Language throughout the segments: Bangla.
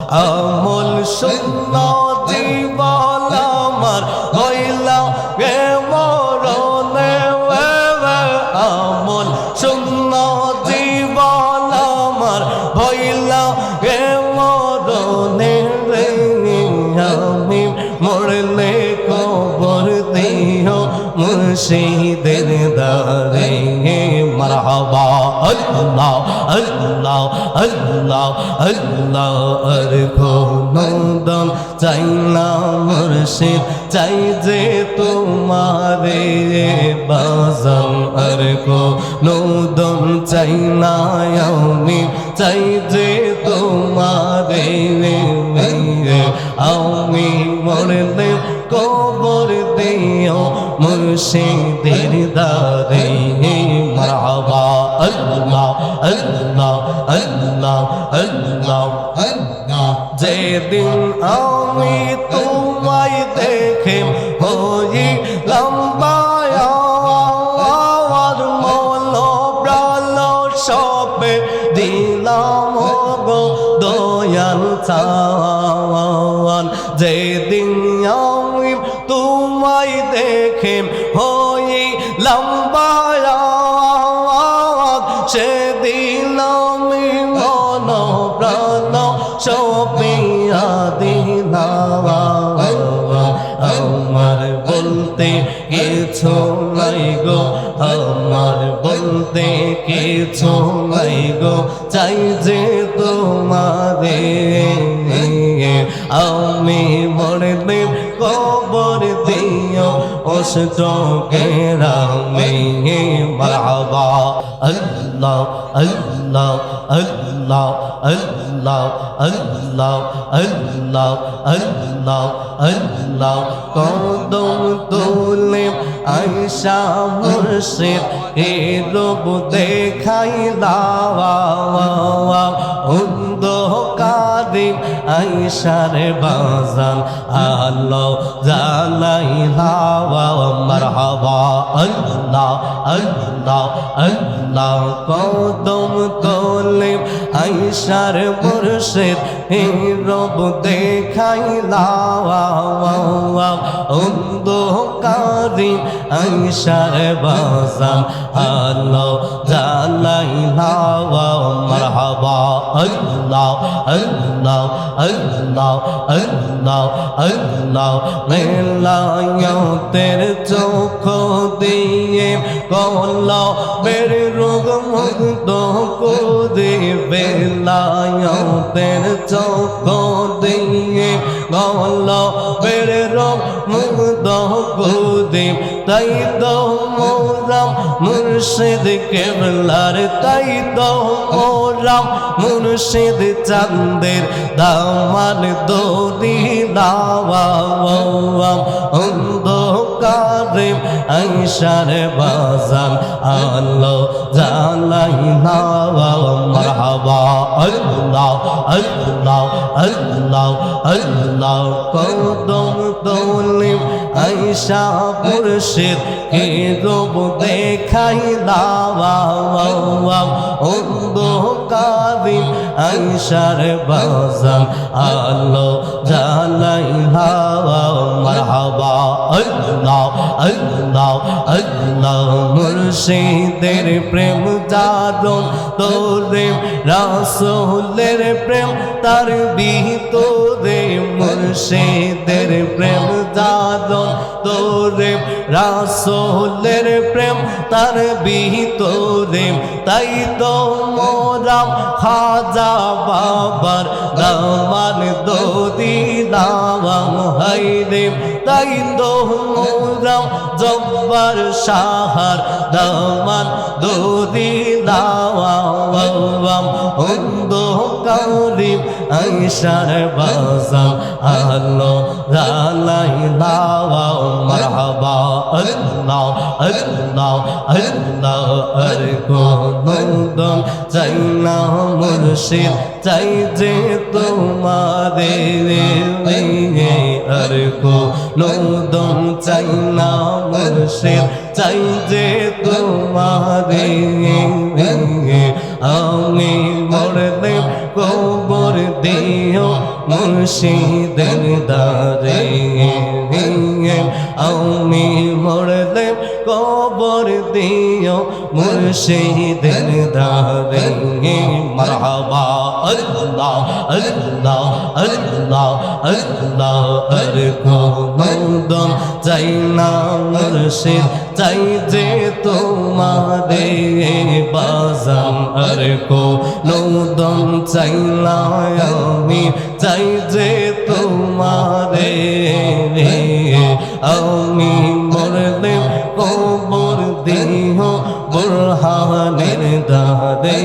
আমল শূন্য জীবন আমার হইলা গে মরণে আমল শূন্য জীবন আমার হইলা গে মরণে আমি মরলে কবর মারহাবা আল্লাহ আল্লাহ আল্লাহ আল্লাহ, আর কোনদম চাই না মুর্শিদ, চাই যে তোমারে বাজাম আর কোনদম চাই না আমি, চাই যে তোমারে আমি। মরলে কবর দিও মুর্শিদের দারে যেদিন আমি তোমায় দেখে হই লম্বায়ার মল প্রাণ সবে দিলাম গো দয়াল চাওয়ান যেদিন আমি তোমায় দেখে হই লম্বায়ার কিছু নাই গো? আমার বলতে কিছু নাই গো? চাই যে তোমারে। আমি মরলে কবর দিও। অষ্ট কেরামে মারহাবা আল্লাহ আল্লাহ আল্লাহ আল্লাহ আল্লাহ আল্লাহ আল্লাহ আল্লাহ কদম তোলে আয়সা মুর্শিদ, এ রূপ দেখাই দাওয়া অন্ধকারে আয়সার বাজান আলো জালাই হাওয়া, মারহাবা, আল্লাহ আল্লাহ আল্লাহ, কদম তোলে আয়সার মুর্শিদ, হে রব দেখাই লাওয়া অন্ধকারে আয়সার বাজান আলো জালাই হাওয়া, মারহাবা, আল্লাহ আল্লাহ আল্লাহ আল্লাহ আল্লাহ মেলায়তের চোখ দিয়ে কল বের রোগ মুক্ত করে বেলায়তের চোখ দিয়ে কল বের রোগ মুক্ত করে তাই তো মোরাম মুর্শিদ কেবলার, তাই মোরাম মুর্শিদ চান্দের দামান দৌড়ি দাওয়াম অন্ধকারে আইসার বাজান আলো জালাই নাওয়া মারহাবা আল্লাহ আল্লাহ আল্লাহ আল্লাহ, কদম তোলিম আইসা মুর্শিদ, কে রূপ দেখাই দাওয়া অন্ধকারে আইসার বাজান আলো জালাই হাওয়া মারহাবা, আল্লাহ আল্লাহ আল্লাহ, মুর্শিদের প্রেম জারণ তোরে রাসূলের প্রেম, তার বিহিতরে মুর্শিদের প্রেম জারণ তোরে। রাসূলের প্রেম, তার বিহিতরে তাই তো মোরা খাজা বাবার দামান দোদি দাওয়াম হাইরে তাই তো মোরা জব্বার শাহার দামান দোদি দাওয়াম অন্ধকারিম আইসার বাজাম আলো রালাই লাওয়া মারহাবা, আল্লাহ আল্লাহ আল্লাহ, আর কোনদম চাই না মুর্শিদ, চাই যে তোমারে আর কোনদম চাই না মুর্শিদ, চাই যে তোমারে আমি মরলে কবর দিও মুর্শিদের দারে আমি মরলে কবর দিও মুর্শিদের দারে মারহাবা, আল্লাহ আল্লাহ আল্লাহ আল্লাহ, আর কোনদম চাই না মুর্শিদ, চাই যে তোমারে বাজান আর কোনদম চাই না আমি, চাই যে তোমারে, আমি বুরহানের দাদে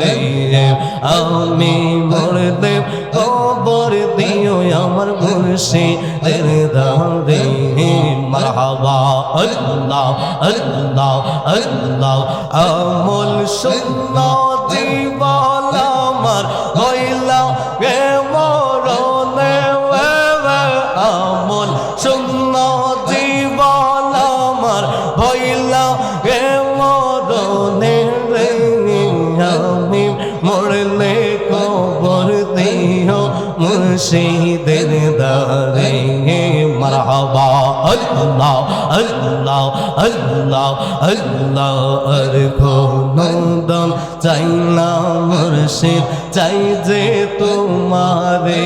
দিয়ে আমি মরলে কবর দিও আমার মুর্শিদের দাদে মারহাবা, আল্লাহ আল্লাহ আল্লাহ, আমল সুন্না জীবন আমার হইলা গে মরণে আমল সুন্না জীবন আমার হইলা আল্লাহ আল্লাহ আল্লাহ আল্লাহ, আর কোনদম চাই না মুর্শিদ, চাই যে তোমারে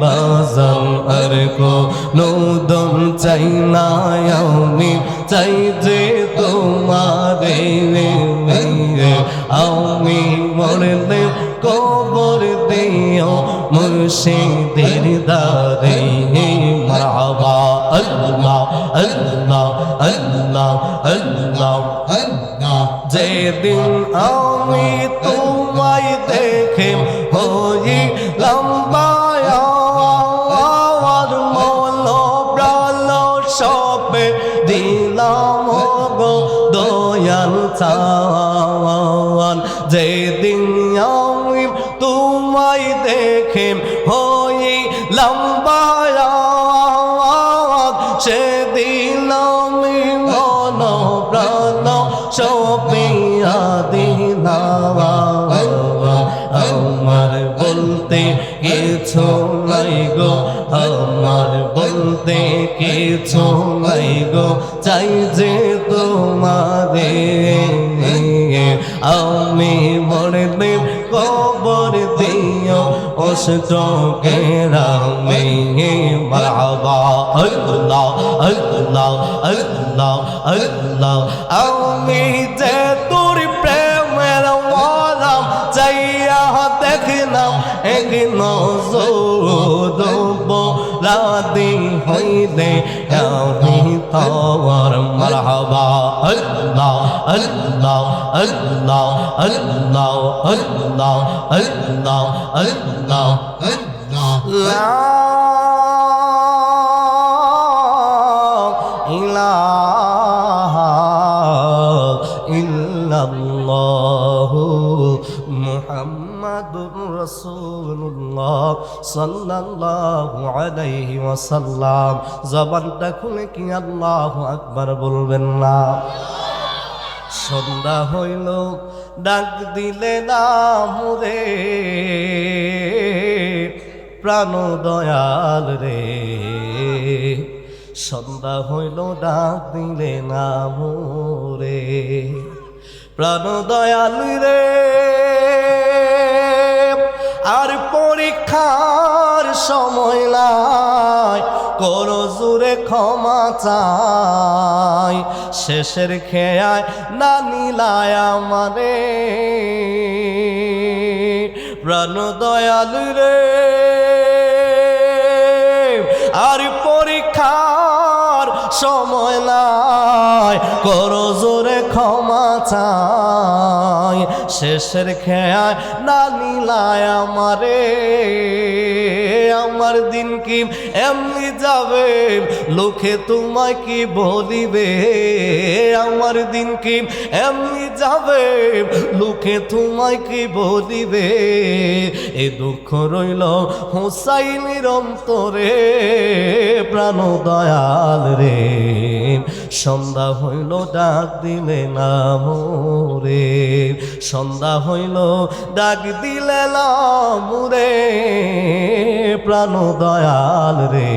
বাজান আর কোনদম চাই না আমি চাই যে তোমারে আমি মরলে কবর দিও মুর্শিদের দারে চাওয়ান। যেদিন আমি তোমায় দেখে হই লম্বায় সেদিন আমি মন প্রাণ সপিয়া দিলাম। আমার বলতে কিছু নাই গো, আমার বলতে কিছু নাই গো। চাই যে তোমারে আমি মরলে কবর দিও অষ্ট কেরামে মারহাবা আল্লাহ আল্লাহ আল্লাহ আল্লাহ। আমি যে তোর প্রেমের ওয়ালাম চাইয়া দেখলাম, এক নজর রাদি হইলে তোর মারহাবা আল্লাহ আল্লাহ আল্লাহ আল্লাহ আল্লাহ আল্লাহ আল্লাহ লা ইলাহা ইল্লাল্লাহু মুহাম্মাদুর রাসূলুল্লাহ সাল্লাল্লাহু আলাইহি ওয়াসাল্লাম। জবানটা খুলে কি আল্লাহু আকবার বলবেন না? সন্ধ্যা হইল, ডাক দিলে না মুরে প্রাণ দয়াল রে। সন্ধ্যা হইল, ডাক দিলে না মোরে প্রাণ দয়াল রে। আর পরীক্ষার সময় নাই কর জুড়ে ক্ষমা চাই। শেষের খেয়ায় না নিলায় আমারে। প্রাণ দয়াল রে, আর পরীক্ষার সময় নাই। করো জোরে ক্ষমা চাই। শেষের খেয়ায় না নিলায় আমারে। আমার দিন কি এমনি যাবে? লোকে তোমায় কি বলিবে? আমার দিন কি এমনি যাবে? লোকে তোমায় কি বলিবে? এ দুঃখ রইল হুসাইনির অন্তরে প্রাণ দয়াল রে। সন্ধ্যা হইল, ডাক দিলে না মোরে সন্ধ্যা হইল, ডাক দিলে না মুরে প্রাণ দয়াল রে।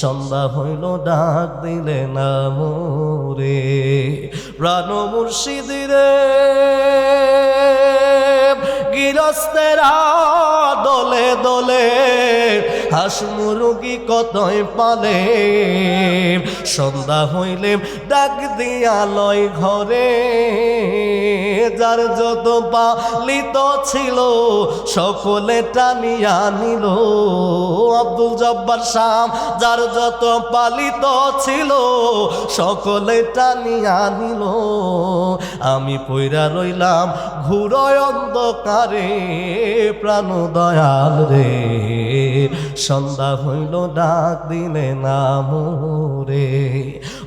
সন্ধ্যা হইল, ডাক দিলে না মোরে প্রাণ মুর্শিদ রে গিরস্তেরা দলে দলে হাঁস মুরগি কতই পালে? সন্ধ্যা হইলে ডাক দিয়া লয় ঘরে। যার যত পালিত ছিল, সকলে টানিয়া নিল। আব্দুল জব্বার শাম, যার যত পালিত ছিল, সকলে টানিয়া নিল। আমি পইরা রইলাম ঘুরয় অন্ধকারে প্রাণ দয়াল রে। সন্ধ্যা হইল ডাক দিলে না মোরে।